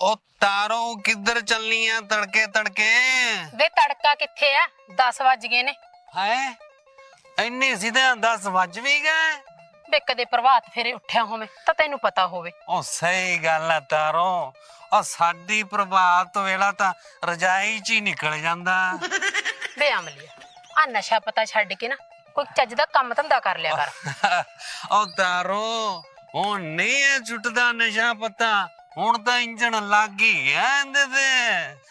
ਉਹ ਤਾਰੋ ਕਿੱਧਰ ਚੱਲਨੀ ਆ ਤੜਕੇ ਤੜਕੇ? ਵੇ ਤੜਕਾ ਕਿੱਥੇ ਆ? 10 ਵੱਜ ਗਏ ਨੇ। ਹਾਏ ਇੰਨੇ ਸਿੱਧੇ 10 ਵੱਜ ਵੀ ਗਏ? ਵੇ ਕਦੇ ਪ੍ਰਭਾਤ ਫੇਰੇ ਉੱਠਿਆ ਹੋਵੇ ਤਾਂ ਤੈਨੂੰ ਪਤਾ ਹੋਵੇ। ਉਹ ਸਹੀ ਗੱਲ ਆ ਤਾਰੋ। ਉਹ ਸਾਡੀ ਪ੍ਰਭਾਤ ਵੇਲਾ ਤਾਂ ਰਜਾਈ 'ਚ ਹੀ ਨਿਕਲ ਜਾਂਦਾ। ਵੇ ਅਮਲੀਆ ਆ ਨਸ਼ਾ ਪਤਾ ਛੱਡ ਕੇ ਨਾ ਕੋਈ ਚੱਜ ਦਾ ਕੰਮ ਧੰਦਾ ਕਰ ਲਿਆ ਕਰ। ਉਹ ਤਾਰੋ ਹੁਣ ਨਹੀਂ ਇਹ ਛੁੱਟਦਾ ਨਸ਼ਾ ਪਤਾ। ਹੁਣ ਤਾਂ ਇੰਜਣ ਲੱਗ ਹੀ ਗਿਆ ਇਹਦੇ ਤੇ।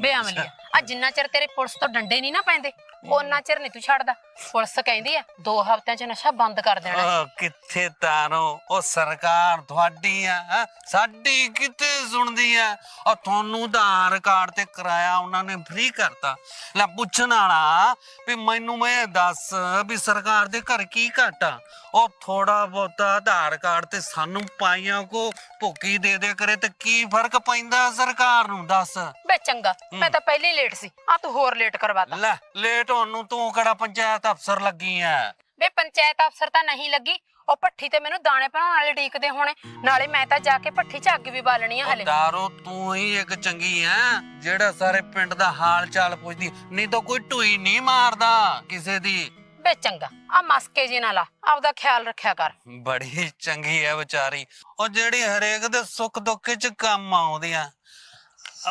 ਵੇ ਆ। ਜਿੰਨਾ ਚਿਰ ਤੇਰੇ ਪੁਲਿਸ ਤੋਂ ਡੰਡੇ ਨਹੀਂ ਨਾ ਪੈਂਦੇ ਉਹਨਾਂ ਚਿਰ ਨਹੀਂ ਤੂੰ ਛੱਡਦਾ। ਪੁਲਿਸ ਕਹਿੰਦੀ ਆ, ਦੋ ਹਫ਼ਤਿਆਂ 'ਚ ਨਸ਼ਾ ਬੰਦ ਕਰ ਦੇਣਾ। ਉਹ ਕਿੱਥੇ ਤਾਰੋ? ਉਹ ਸਰਕਾਰ ਤੁਹਾਡੀ ਆ, ਹੈਂ? ਸਾਡੀ ਕਿੱਥੇ ਸੁਣਦੀ ਆ? ਉਹ ਤੁਹਾਨੂੰ ਆਧਾਰ ਕਾਰਡ ਤੇ ਕਿਰਾਇਆ ਉਹਨਾਂ ਨੇ ਫ੍ਰੀ ਕਰਤਾ। ਲੈ, ਪੁੱਛਣ ਵਾਲਾ, ਵੀ ਮੈਨੂੰ ਮੈਂ ਦੱਸ ਵੀ ਸਰਕਾਰ ਦੇ ਘਰ ਕੀ ਘਾਟਾ ਉਹ ਥੋੜਾ ਬਹੁਤਾ ਆਧਾਰ ਕਾਰਡ ਤੇ ਸਾਨੂੰ ਪਾਈਆਂ ਕੋ ਭੁੱਕੀ ਦੇ ਦੇ ਕਰੇ ਤੇ ਕੀ ਫ਼ਰਕ ਪੈਂਦਾ ਸਰਕਾਰ ਨੂੰ? ਦੱਸ। ਵੇ ਚੰਗਾ ਮੈਂ ਤਾਂ ਪਹਿਲੇ ਹੀ ਲੇਟ ਸੀ। ਆ ਤੂੰ ਹੋਰ ਲੇਟ ਕਰਵਾਤਾ। ਲੈ ਲੇਟ ਹੋਣ ਨੂੰ ਤੂੰ ਕਿਹੜਾ ਪੰਚਾਇਤ ਅਫਸਰ ਲੱਗੀ ਆ ਵੇ ਪੰਚਾਇਤ ਅਫਸਰ ਤਾਂ ਨਹੀਂ ਲੱਗੀ। ਉਹ ਭੱਠੀ ਤੇ ਮੈਨੂੰ ਦਾਣੇ ਬਣਾਉਣ ਵਾਲੇ ਢੀਕਦੇ ਹੋਣੇ। ਨਾਲੇ ਮੈਂ ਤਾਂ ਜਾ ਕੇ ਭੱਠੀ 'ਚ ਅੱਗ ਵੀ ਬਾਲਣੀ ਆ ਹਲੇ। ਦਾਰੋ ਤੂੰ ਹੀ ਇੱਕ ਚੰਗੀ ਐ ਜਿਹੜਾ ਸਾਰੇ ਪਿੰਡ ਦਾ ਹਾਲ ਚਾਲ ਪੁੱਛਦੀ। ਨਹੀਂ ਤਾਂ ਕੋਈ ਢੂਈ ਨਹੀਂ ਮਾਰਦਾ ਕਿਸੇ ਦੀ। ਵੇ ਚੰਗਾ ਆ ਮਸਕੇ ਜੀ ਨਾਲ ਆ। ਆਪਦਾ ਖਿਆਲ ਰੱਖਿਆ ਕਰ। ਬੜੀ ਚੰਗੀ ਐ ਵਿਚਾਰੀ। ਉਹ ਜਿਹੜੀ ਹਰੇਕ ਦੇ ਸੁੱਖ ਦੁੱਖ 'ਚ ਕੰਮ ਆਉਂਦੀ ਆ।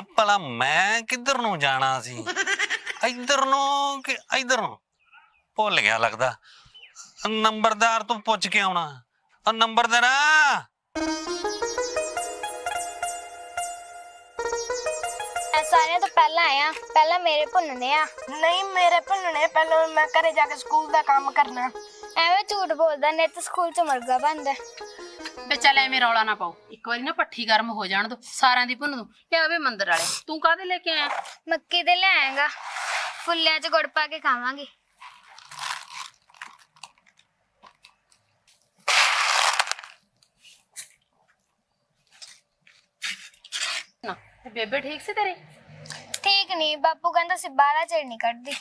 ਭਲਾ ਮੈਂ ਕਿੱਧਰ ਨੂੰ ਜਾਣਾ ਸੀ? ਇੱਧਰ ਨੂੰ ਕਿ ਇੱਧਰ ਨੂੰ? ਭੁੱਲ ਗਿਆ ਲੱਗਦਾ। ਨੰਬਰਦਾਰ ਤੋਂ ਪੁੱਛ ਕੇ ਆਉਣਾ। ਉਹ ਨੰਬਰਦਾਰਾ। ਮੈਂ ਸਾਰਿਆਂ ਤੋਂ ਪਹਿਲਾਂ ਆਇਆ। ਪਹਿਲਾਂ ਮੇਰੇ ਭੁੰਨਣੇ ਆ। ਨਹੀਂ ਮੇਰੇ ਭੰਨਣੇ ਪਹਿਲਾਂ ਮੈਂ ਘਰੇ ਜਾ ਕੇ ਸਕੂਲ ਦਾ ਕੰਮ ਕਰਨਾ। ਐਵੇਂ ਝੂਠ ਬੋਲਦਾ ਨੇ ਤਾਂ ਸਕੂਲ ਚ ਮੁਰਗਾ ਬਣਦਾ। ਵੇ ਚੱਲ ਐਵੇਂ ਰੌਲਾ ਨਾ ਪਾਓ। ਇੱਕ ਵਾਰੀ ਨਾ ਭੱਠੀ ਗਰਮ ਹੋ ਜਾਣ ਦੋ ਸਾਰਿਆਂ ਦੀ ਭੁੰਨ ਦੂੰ। ਲਿਆ ਵੇ ਮੰਦਰ ਵਾਲੇ ਤੂੰ ਕਾਹਦੇ ਲੈ ਕੇ ਆਇਆ? ਮੱਕੀ ਦੇ ਲਿਆਏਗਾ ਫੁੱਲਿਆਂ ਚ ਗੁੜ ਪਾ ਕੇ ਖਾਵਾਂਗੇ। ਨਾ ਤੇ ਬੇਬੇ ਠੀਕ ਸੀ ਤੇਰੀ? ਠੀਕ ਨਹੀਂ ਬਾਪੂ ਕਹਿੰਦਾ ਸੀ ਬਾਹਲਾ ਚਿਰ ਨਹੀਂ ਕੱਢਦੀ।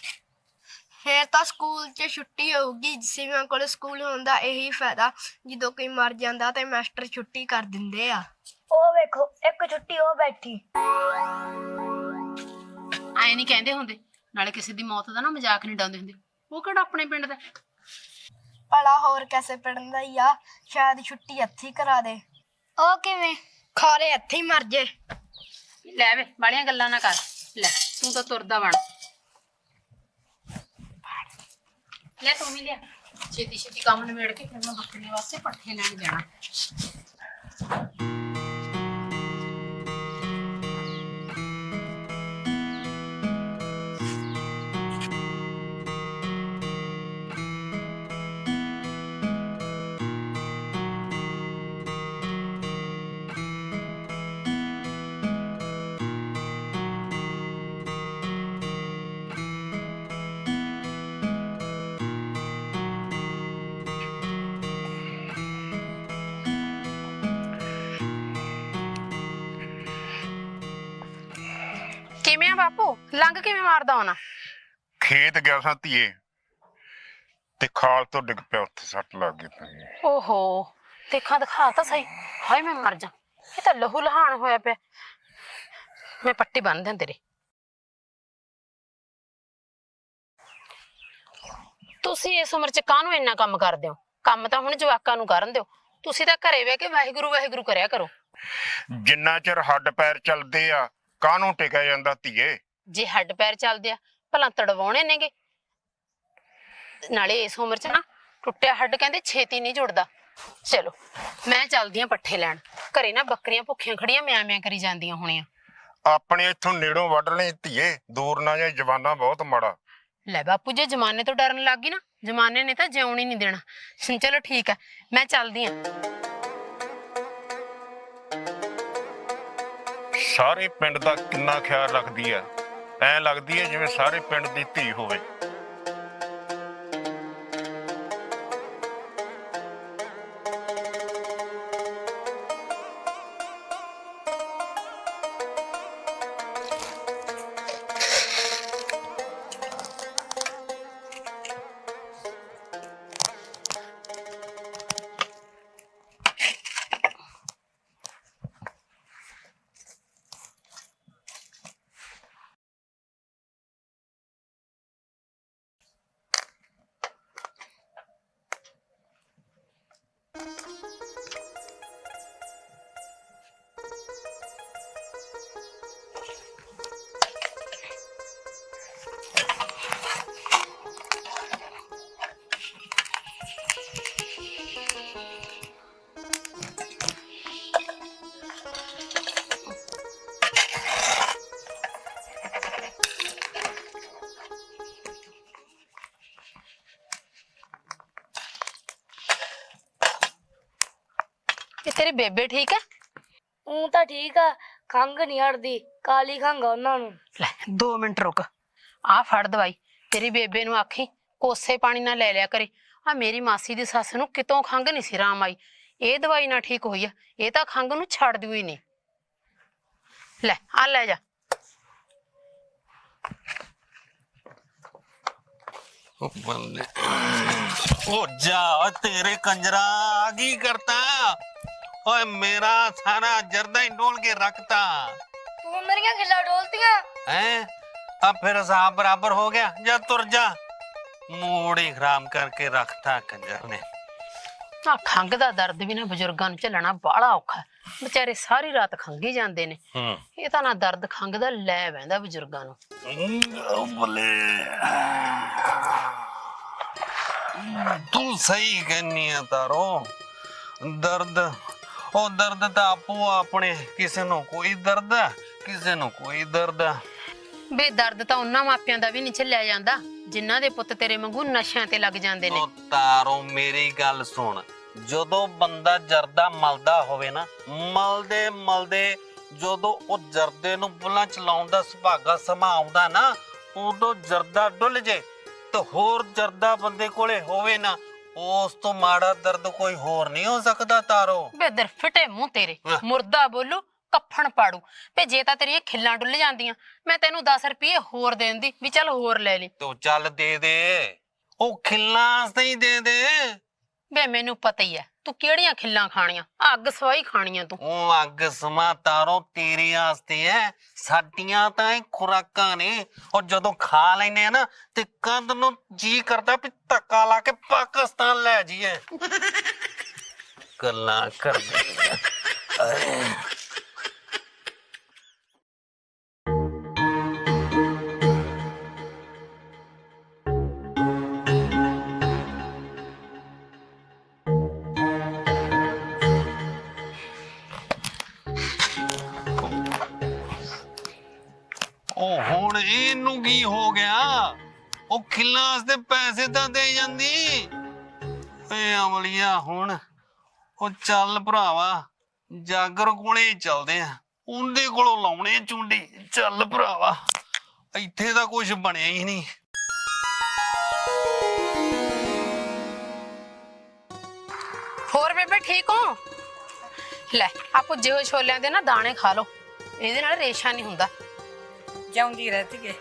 ਫੇਰ ਤਾਂ ਸਕੂਲ 'ਚ ਛੁੱਟੀ ਹੋਊਗੀ ਜਿਵੇਂ ਕੋਲ ਸਕੂਲ ਹੁੰਦਾ ਇਹੀ ਫਾਇਦਾ ਜਦੋਂ ਕੋਈ ਮਰ ਜਾਂਦਾ ਤੇ ਮਾਸਟਰ ਛੁੱਟੀ ਕਰ ਦਿੰਦੇ ਆ। ਉਹ ਵੇਖੋ ਇੱਕ ਛੁੱਟੀ ਉਹ ਬੈਠੀ। ਐ ਨਹੀਂ ਕਹਿੰਦੇ ਹੁੰਦੇ ਨਾਲੇ ਕਿਸੇ ਦੀ ਮੌਤ ਦਾ ਨਾ ਮਜ਼ਾਕ ਨਹੀਂ ਡਾਉਂਦੇ ਹੁੰਦੇ। ਉਹ ਕਿਹੜਾ ਆਪਣੇ ਪਿੰਡ ਦਾ? ਭਲਾ ਹੋਰ ਕੈਸੇ ਪੜਨ ਦਾ ਹੀ ਆ ਸ਼ਾਇਦ ਛੁੱਟੀ ਇੱਥੇ ਹੀ ਕਰਾ ਦੇ। ਉਹ ਕਿਵੇਂ? ਖਾਰੇ ਇੱਥੇ ਹੀ ਮਰ ਜੇ। ਲੈ ਵੇ ਬਾਲੀਆਂ ਗੱਲਾਂ ਨਾ ਕਰ। ਲੈ ਤੂੰ ਤਾਂ ਤੁਰਦਾ ਬਣ ਲੈ ਤੂੰ ਵੀ ਲਿਆ। ਛੇਤੀ ਛੇਤੀ ਕੰਮ ਨਿਬੇੜ ਕੇ ਫਿਰ ਮੈਂ ਬੱਕਰੀਆਂ ਵਾਸਤੇ ਪੱਠੇ ਲੈਣ ਜਾਣਾ। ਕਿਵੇਂ ਆ ਬਾਪੂ? ਲੰਘ ਕਿਵੇਂ ਮਾਰਦਾ ਹੋਣਾ? ਖੇਤ ਗਿਆ ਸਾਂ ਧੀਏ ਤੇ ਖਾਲ ਤੋਂ ਡਿੱਗ ਪਿਆ ਉੱਥੇ ਸੱਟ ਲੱਗ ਗਈ ਤੇ ਓਹੋ ਦੇਖਾਂ ਦਿਖਾ ਤਾਂ ਸਹੀ। ਹਾਏ ਮੈਂ ਮਰ ਜਾ। ਇਹ ਤਾਂ ਲਹੂ ਲਹਾਨ ਹੋਇਆ ਪਿਆ। ਮੈਂ ਪੱਟੀ ਬੰਨ ਦਿਆਂ ਤੇਰੇ। ਤੁਸੀਂ ਇਸ ਉਮਰ ਚ ਕਾਹਨੂੰ ਇੰਨਾ ਕੰਮ ਕਰਦੇ ਹੋ? ਕੰਮ ਤਾਂ ਹੁਣ ਜਵਾਕਾਂ ਨੂੰ ਕਰਨ ਦਿਓ। ਤੁਸੀਂ ਤਾਂ ਘਰੇ ਬਹਿ ਕੇ ਵਾਹਿਗੁਰੂ ਵਾਹਿਗੁਰੂ ਕਰਿਆ ਕਰੋ। ਜਿੰਨਾ ਚਿਰ ਹੱਡ ਪੈਰ ਚੱਲਦੇ ਆ ਕਾਹਨੂੰ ਟਿਕਿਆ ਜਾਂਦਾ ਧੀਏ? ਜੇ ਹੱਡ ਪੈਰ ਚੱਲਦੇ ਆ ਭਲਾ ਤੜਵਾਉਣੇ ਨੇਗੇ। ਨਾਲੇ ਇਸ ਉਮਰ ਚ ਨਾ ਟੁੱਟਿਆ ਹੱਡ ਕਹਿੰਦੇ ਛੇਤੀ ਨਹੀਂ ਜੁੜਦਾ। ਚਲੋ ਮੈਂ ਚੱਲਦੀ ਆਂ ਪੱਠੇ ਲੈਣ। ਘਰੇ ਨਾ ਬੱਕਰੀਆਂ ਭੁੱਖੀਆਂ ਖੜੀਆਂ ਮਿਆਂ ਮਿਆਂ ਕਰੀ ਜਾਂਦੀਆਂ ਹੋਣੀਆਂ। ਆਪਣੇ ਇੱਥੋਂ ਨੇੜੋਂ ਵੱਢ ਲਈ ਧੀਏ ਦੂਰ ਨਾ ਜਾਏ ਜਵਾਨਾ ਬਹੁਤ ਮਾੜਾ। ਲੈ ਬਾਪੂ ਜੇ ਜਮਾਨੇ ਤੋਂ ਡਰਨ ਲੱਗ ਗਈ ਨਾ ਜਮਾਨੇ ਨੇ ਤਾਂ ਜਿਉਣ ਹੀ ਨਹੀਂ ਦੇਣਾ। ਚਲੋ ਠੀਕ ਆ ਮੈਂ ਚੱਲਦੀ ਆਂ। ਸਾਰੇ ਪਿੰਡ ਦਾ ਕਿੰਨਾ ਖਿਆਲ ਰੱਖਦੀ ਆ ਐ ਲੱਗਦੀ ਹੈ ਜਿਵੇਂ ਸਾਰੇ ਪਿੰਡ ਦੀ ਧੀ ਹੋਵੇ। ਤੇ ਤੇਰੀ ਬੇਬੇ ਠੀਕ ਹੈ ਉਹ ਤਾਂ ਠੀਕ ਆ ਖੰਗ ਨਹੀਂ ਹਟਦੀ ਕਾਲੀ ਖੰਗ ਆ ਉਹਨਾਂ ਨੂੰ। ਲੈ 2 ਮਿੰਟ ਰੁਕ। ਆ ਫੜ ਦਵਾਈ ਤੇਰੀ ਬੇਬੇ ਨੂੰ ਆਖੀ ਕੋਸੇ ਪਾਣੀ ਨਾਲ ਲੈ ਲਿਆ ਕਰੇ। ਆ ਮੇਰੀ ਮਾਸੀ ਦੀ ਸੱਸ ਨੂੰ ਕਿਤੋਂ ਖੰਗ ਨਹੀਂ ਸੀ ਰਾਮ ਆਈ। ਇਹ ਦਵਾਈ ਨਾਲ ਠੀਕ ਹੋਈ ਆ ਇਹ ਤਾਂ ਖੰਗ ਨੂੰ ਛੱਡਦੀ ਹੋਈ ਨਹੀਂ। ਲੈ ਆ ਲੈ ਜਾ। ਉਹ ਬੰਦੇ। ਉਹ ਜਾ ਤੇਰੇ ਕੰਜਰਾ ਆ ਕੀ ਕਰਤਾ? ਓਏ ਮੇਰਾ ਸਾਰਾ ਜਰਦਾ ਹੀ ਡੋਲ ਕੇ ਰੱਖਤਾ ਤੂੰ ਮੇਰੀਆਂ ਖਿੱਲਾ ਡੋਲਤੀਆਂ ਹੈ ਆ ਫਿਰ ਹਿਸਾਬ ਬਰਾਬਰ ਹੋ ਗਿਆ ਜਾ ਤੁਰ ਜਾ ਮੂਡ ਹੀ ਖਰਾਬ ਕਰਕੇ ਰੱਖਤਾ ਕੰਜਰ ਨੇ ਆ ਖੰਗ ਦਾ ਦਰਦ ਵੀ ਨਾ ਬਜ਼ੁਰਗਾਂ ਨੂੰ ਝੱਲਣਾ ਬਾਹਲਾ ਔਖਾ ਹੈ। ਵਿਚਾਰੇ ਸਾਰੀ ਰਾਤ ਖੰਗੀ ਜਾਂਦੇ ਨੇ ਹੂੰ ਇਹ ਤਾਂ ਨਾ ਦਰਦ ਖੰਗ ਦਾ ਲੈ ਬਹਿੰਦਾ ਬਜ਼ੁਰਗਾਂ ਨੂੰ ਉਹ ਬੱਲੇ ਤੂੰ ਸਹੀ ਕਹਿੰਨੀ ਆ ਤਾਰੋ ਦਰਦ ਉਹ ਦਰਦ ਤਾਂ ਆਪੋ ਆਪਣੇ ਕਿਸੇ ਨੂੰ ਕੋਈ ਦਰਦ ਆ, ਕਿਸੇ ਨੂੰ ਕੋਈ ਦਰਦ ਆ। ਬੇ ਦਰਦ ਤਾਂ ਉਹਨਾਂ ਮਾਪਿਆਂ ਦਾ ਵੀ ਨਹੀਂ ਝੱਲਿਆ ਜਾਂਦਾ ਜਿਨ੍ਹਾਂ ਦੇ ਪੁੱਤ ਤੇਰੇ ਵਾਂਗੂ ਨਸ਼ਿਆਂ ਤੇ ਲੱਗ ਜਾਂਦੇ ਨੇ ਉਹ ਤਾਰੋ ਮੇਰੀ ਗੱਲ ਸੁਣ ਜਦੋਂ ਬੰਦਾ ਜਰਦਾ ਮਲਦਾ ਹੋਵੇ ਨਾ ਮਲਦੇ ਮਲਦੇ ਜਦੋਂ ਉਹ ਜਰਦੇ ਨੂੰ ਬੁੱਲਾਂ ਚਲਾਉਣ ਦਾ ਸੁਭਾਗਾ ਸਮਾਂ ਆਉਂਦਾ ਨਾ ਉਦੋਂ ਜਰਦਾ ਡੁੱਲ ਜੇ ਤੇ ਹੋਰ ਜਰਦਾ ਬੰਦੇ ਕੋਲੇ ਹੋਵੇ ਨਾ ਉਸ ਤੋਂ ਮਾੜਾ ਦਰਦ ਕੋਈ ਹੋਰ ਨਹੀਂ ਹੋ ਸਕਦਾ ਤਾਰੋ। ਬੇਦਰ ਫਿਟੇ ਮੂੰਹ ਤੇਰੇ। ਮੁਰਦਾ ਬੋਲੂ ਕੱਫਣ ਪਾੜੂ। ਤੇ ਜੇ ਤਾਂ ਤੇਰੀਆਂ ਖਿੱਲਾਂ ਡੁੱਲ ਜਾਂਦੀਆਂ ਮੈਂ ਤੈਨੂੰ 10 ਰੁਪਏ ਹੋਰ ਦੇ ਦਿੰਦੀ ਵੀ ਚੱਲ ਹੋਰ ਲੈ ਲਈ। ਤੂੰ ਚੱਲ ਦੇ ਦੇ। ਉਹ ਖਿੱਲਾਂ ਸਹੀ ਦੇ ਦੇ। ਬੇ ਮੈਨੂੰ ਪਤਾ ਹੀ ਐ ਤੂੰ ਕਿਹੜੀਆਂ ਖਿੱਲਾਂ ਖਾਣੀਆਂ? ਅੱਗ ਸਵਾਈ ਖਾਣੀਆਂ ਤੂੰ। ਉਹ ਅੱਗ ਸਮਾ ਤਾਰੋ ਤੇਰੇ ਆਸਤੇ ਐ। ਸਾਡੀਆਂ ਤਾਂ ਇਹ ਖੁਰਾਕਾਂ ਨੇ। ਔਰ ਜਦੋਂ ਖਾ ਲੈਨੇ ਆ ਨਾ ਤੇ ਕੰਧ ਨੂੰ ਜੀ ਕਰਦਾ ਵੀ ਧੱਕਾ ਲਾ ਕੇ ਪਾਕਿਸਤਾਨ ਲੈ ਜਾਈਏ। ਗੱਲਾਂ ਕਰਦੇ। ਉਹ ਹੁਣ ਇਹਨੂੰ ਕੀ ਹੋ ਗਿਆ? ਉਹ ਖਿੱਲਾਂ ਵਾਸਤੇ ਪੈਸੇ ਤਾਂ ਦੇ ਜਾਂਦੀ। ਏ ਅਮਲੀਆ, ਹੁਣ ਉਹ ਚੱਲ ਭਰਾਵਾ, ਜਾਗਰ ਕੋਲੇ ਹੀ ਚੱਲਦੇ ਆ। ਉਹਦੇ ਕੋਲੋਂ ਲਾਉਣੇ ਚੁੰਡੀ। ਚੱਲ ਭਰਾਵਾ, ਇੱਥੇ ਤਾਂ ਕੁਝ ਬਣਿਆ ਹੀ ਨਹੀਂ। ਹੋਰ ਬੇਬੇ, ਠੀਕ ਹੋ? ਲੈ ਆ ਭੁੱਜੇ ਹੋਏ ਛੋਲਿਆਂ ਦੇ ਨਾ ਦਾਣੇ ਖਾ ਲਓ। ਇਹਦੇ ਨਾਲ ਰੇਸ਼ਾ ਨਹੀਂ ਹੁੰਦਾ। ਜਾਉਂਦੀ ਰਹਤੀ ਹੈ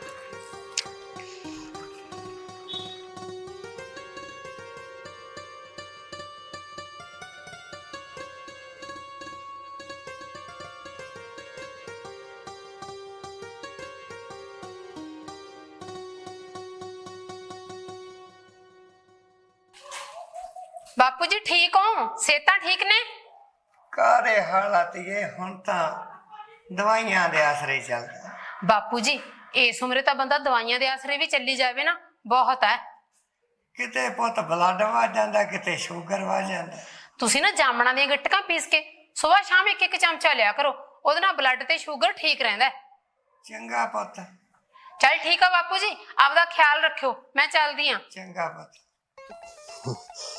ਬਾਪੂ ਜੀ ਠੀਕ ਹੋ? ਸਿਹਤਾਂ ਠੀਕ ਨੇ? ਕਾਰੇ ਹਾਲਾਤੀਏ ਹੁਣ ਤਾਂ ਦਵਾਈਆਂ ਦੇ ਆਸਰੇ ਚੱਲਦਾ। ਬਾਪੂ ਜੀ ਇਸ ਉਮਰੇ ਤਾਂ ਬੰਦਾ ਦਵਾਈਆਂ ਦੇ ਆਸਰੇ ਵੀ ਚੱਲੀ ਜਾਵੇ ਨਾ ਬਹੁਤ ਹੈ। ਕਿਤੇ ਪੁੱਤ ਬਲੱਡ ਵੱਧ ਜਾਂਦਾ ਕਿਤੇ ਸ਼ੂਗਰ ਵੱਧ ਜਾਂਦਾ। ਤੁਸੀਂ ਨਾ ਜਾਮਣਾ ਦੀਆਂ ਗੱਟਕਾਂ ਪੀਸ ਕੇ ਸਵੇਰ ਸ਼ਾਮ ਇੱਕ ਇੱਕ ਚਮਚਾ ਲਿਆ ਕਰੋ ਉਹਦੇ ਨਾਲ ਬਲੱਡ ਤੇ ਸ਼ੂਗਰ ਠੀਕ ਰਹਿੰਦਾ ਹੈ। ਚੰਗਾ ਪੁੱਤ। ਚੱਲ ਠੀਕ ਆ ਬਾਪੂ ਜੀ ਆਪਦਾ ਖਿਆਲ ਰੱਖਿਓ ਮੈਂ ਚੱਲਦੀ ਆਂ ਚੰਗਾ ਪੁੱਤ।